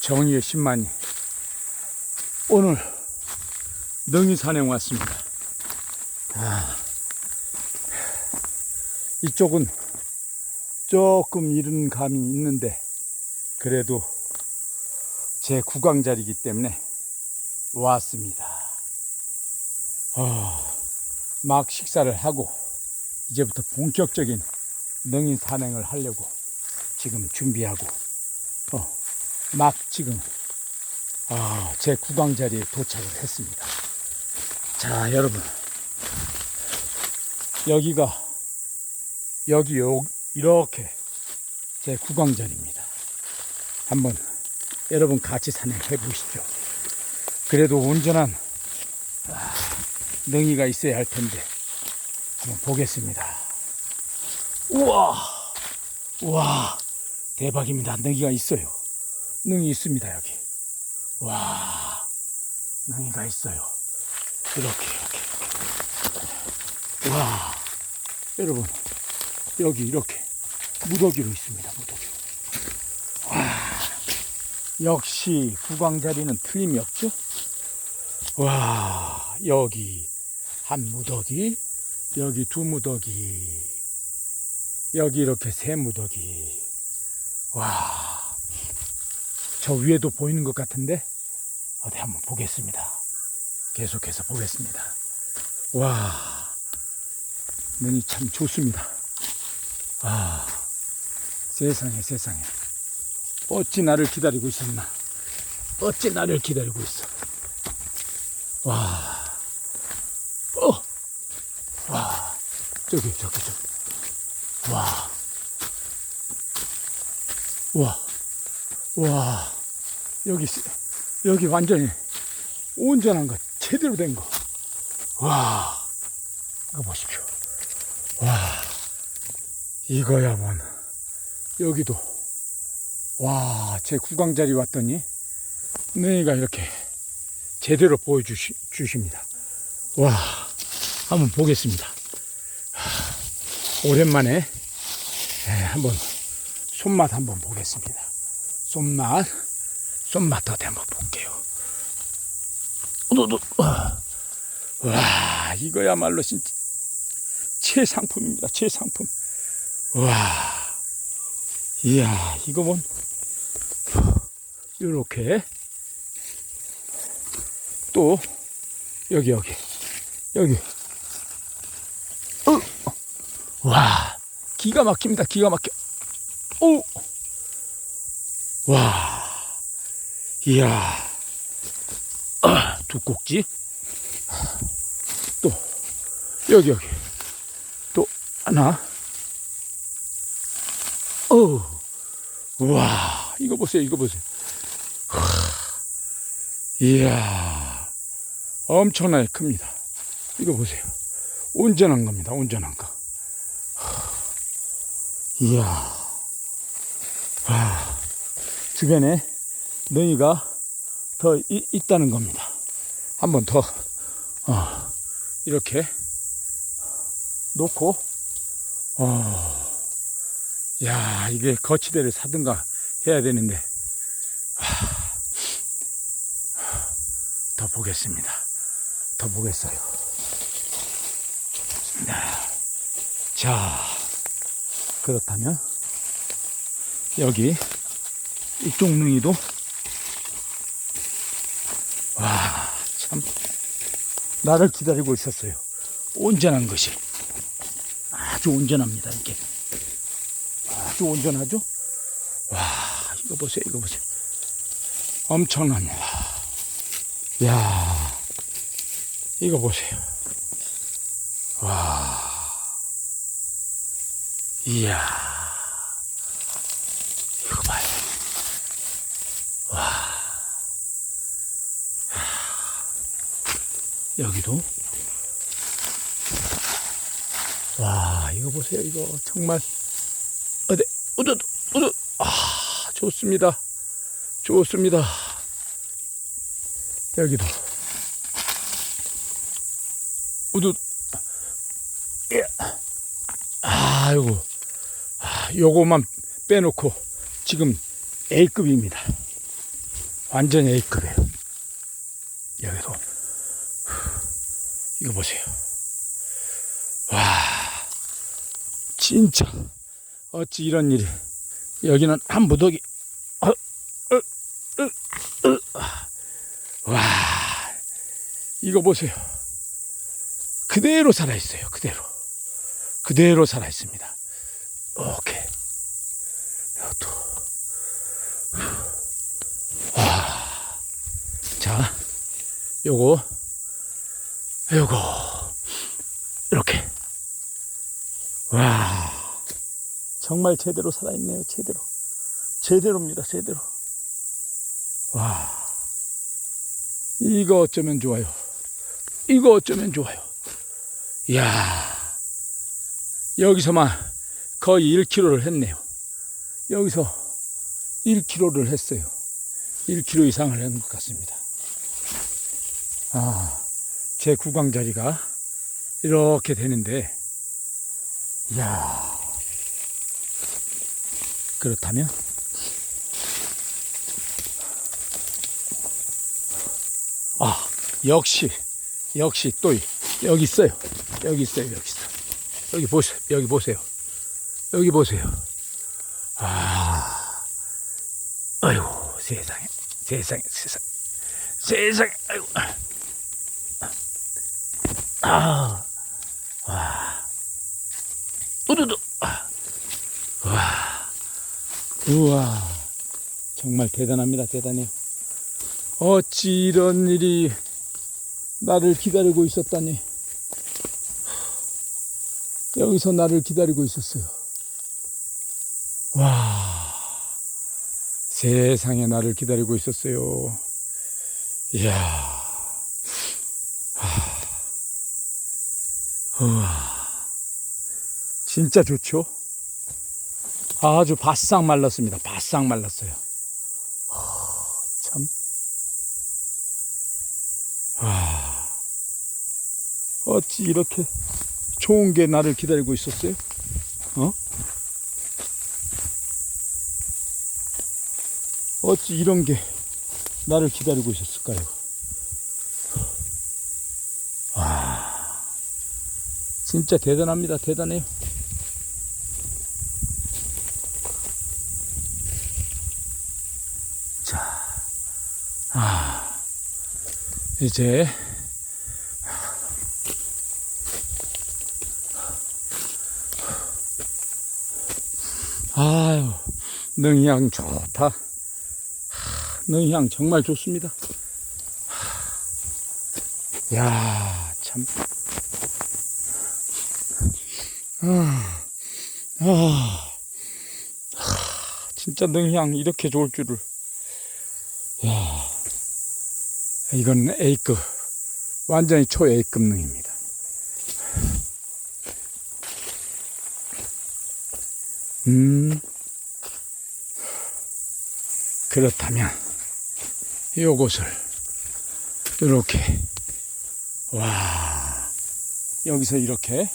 정의의 10만이 오늘 능이 산행 왔습니다. 아, 이쪽은 조금 이른 감이 있는데 그래도 제 구강자리이기 때문에 왔습니다. 아, 막 식사를 하고 이제부터 본격적인 능인 산행을 하려고 지금 준비하고 어, 막 지금 아, 제 구강 자리에 도착을 했습니다. 자, 여러분 여기가 여기 요, 이렇게 제 구강 자리입니다. 한번 여러분 같이 산행해 보시죠. 그래도 온전한 아, 능이가 있어야 할 텐데 한번 보겠습니다. 우와, 우와, 대박입니다. 능이가 있어요. 능이 있습니다 여기. 와, 능이가 있어요. 이렇게 이렇게. 와, 여러분 여기 이렇게 무더기로 있습니다. 무더기. 와, 역시 구강 자리는 틀림이 없죠. 와, 여기 한 무더기, 여기 두 무더기, 여기 이렇게 세 무더기. 와, 저 위에도 보이는 것 같은데 어디 한번 보겠습니다. 계속해서 보겠습니다. 와, 눈이 참 좋습니다. 아, 세상에 세상에. 어찌 나를 기다리고 있었나? 어찌 나를 기다리고 있어? 와, 어, 와, 저기 저기 저기, 와, 와, 와, 여기 세- 여기 완전히 온전한 거 제대로 된 거. 와, 이거 보십시오. 와, 이거야 뭔. 여기도 와, 제 구강 자리 왔더니 너희가 이렇게 제대로 보여주십니다. 와, 한번 보겠습니다. 하, 오랜만에 에, 한번 손맛 한번 보겠습니다. 손맛, 손맛 어디 한번 볼게요. 우두두. 와, 이거야말로 진짜 최상품입니다. 최상품. 와, 이야, 이거 뭔, 요렇게. 또, 여기, 여기, 여기. 어, 와, 기가 막힙니다. 기가 막혀. 오, 와, 이야, 아, 두 꼭지. 또, 여기, 여기. 또, 하나. 어우, 와, 이거 보세요, 이거 보세요. 하, 이야, 엄청나게 큽니다. 이거 보세요. 온전한 겁니다, 온전한 거. 하, 이야, 와, 주변에 너희가 더 이- 있다는 겁니다. 한 번 더, 어, 이렇게 놓고, 어, 야, 이게 거치대를 사든가 해야 되는데, 하, 더 보겠습니다. 더 보겠어요. 네. 자, 그렇다면, 여기, 이쪽 능이도, 와, 참, 나를 기다리고 있었어요. 온전한 것이. 아주 온전합니다, 이게. 아주 온전하죠? 와, 이거 보세요, 이거 보세요. 엄청납니다. 야 이거 보세요. 와, 이야, 이거 봐요. 와, 여기도. 와, 이거 보세요, 이거 정말. 어디, 우드, 우드, 아, 좋습니다. 좋습니다. 여기도. 우드, 예. 아이고, 아, 요거만 빼놓고 지금 A급입니다. 완전 A급이에요. 여기도. 이거 보세요. 와, 진짜. 어찌 이런 일이. 여기는 한 무더기. 어, 어, 어, 어. 와, 이거 보세요. 그대로 살아 있어요. 그대로. 그대로 살아 있습니다. 오케이. 이것도. 와. 자, 요거, 요거, 이렇게. 와. 정말 제대로 살아있네요. 제대로. 제대로입니다. 제대로. 와. 이거 어쩌면 좋아요. 이거 어쩌면 좋아요. 이야. 여기서만 거의 1kg를 했네요. 여기서 1kg를 했어요. 1kg 이상을 한 것 같습니다. 아, 제 구강 자리가 이렇게 되는데, 이야. 그렇다면, 아, 역시, 역시 또 여기 있어요. 여기 있어요. 여기 있어. 여기 보세요. 여기 보세요. 여기 보세요. 아, 아이고 세상에, 세상에, 세상, 세상에, 아이고. 아, 와, 우두두, 아, 와, 우와, 정말 대단합니다. 대단해요. 어찌 이런 일이 나를 기다리고 있었다니. 여기서 나를 기다리고 있었어요. 와, 세상에 나를 기다리고 있었어요. 이야, 하, 우와, 진짜 좋죠? 아주 바싹 말랐습니다. 바싹 말랐어요. 하, 참. 와, 어찌 이렇게 좋은 게 나를 기다리고 있었어요? 어? 어찌 이런 게 나를 기다리고 있었을까요? 진짜 대단합니다. 대단해요. 자, 아, 이제 아유, 능향 좋다. 하, 능향 정말 좋습니다. 하, 야, 참. 아, 아, 하, 진짜 능향 이렇게 좋을 줄을. 야, 이건 A급. 완전히 초 A급 능입니다. 음, 그렇다면 요것을 이렇게 와 여기서 이렇게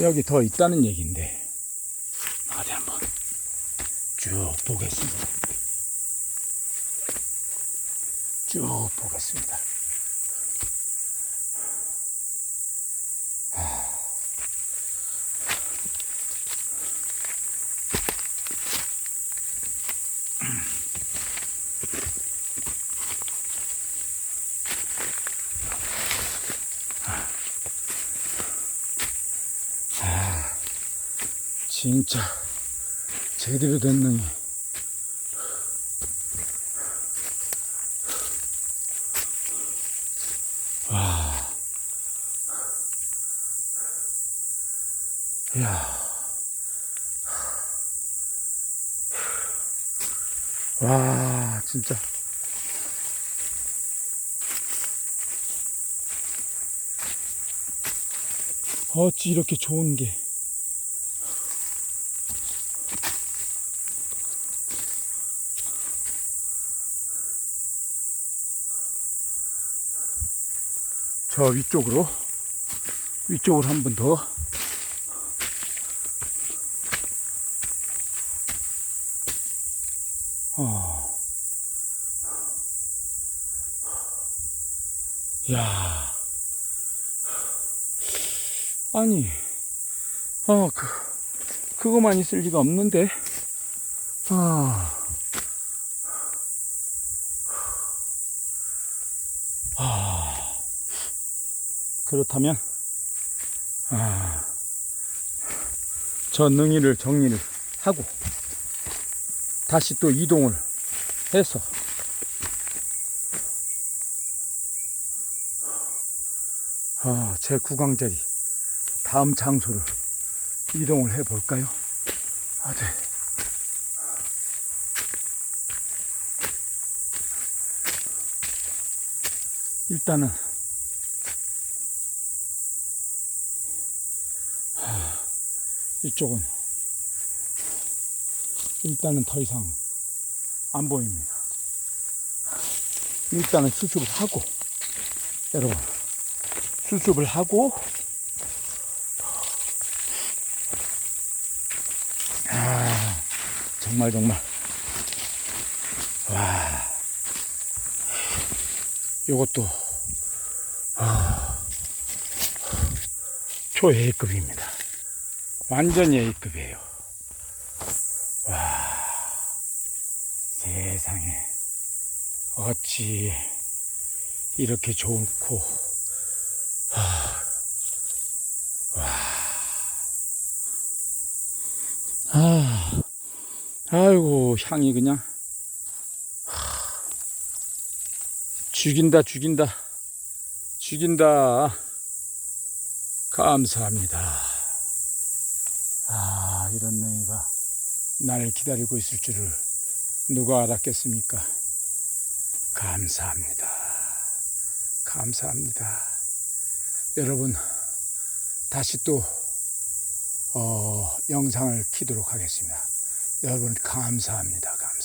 여기 더 있다는 얘기인데 어디 한번 쭉 보겠습니다. 쭉 보겠습니다. 진짜 제대로 된 능이 와. 야. 와, 진짜. 어찌 이렇게 좋은 게. 저 위쪽으로 위쪽으로 한 번 더 어. 야. 아니, 어, 그, 그거만 있을 리가 없는데. 아. 아. 그렇다면, 아. 저 능이를 정리를 하고, 다시 또 이동을 해서, 아, 제 구강자리 다음 장소를 이동을 해 볼까요? 아, 네. 일단은 이쪽은 일단은 더 이상 안 보입니다. 일단은 수습을 하고 여러분 수습을 하고 아 정말 정말 와 요것도 아, 초예의급입니다 완전 예의급이에요. 와 세상에. 어찌 이렇게 좋고. 아, 아이고 향이 그냥. 하, 죽인다 죽인다. 죽인다. 감사합니다 아 이런 너희가 나를 기다리고 있을 줄을 누가 알았겠습니까 감사합니다 감사합니다 여러분 다시 또 어, 영상을 키도록 하겠습니다. 여러분 감사합니다. 감사합니다.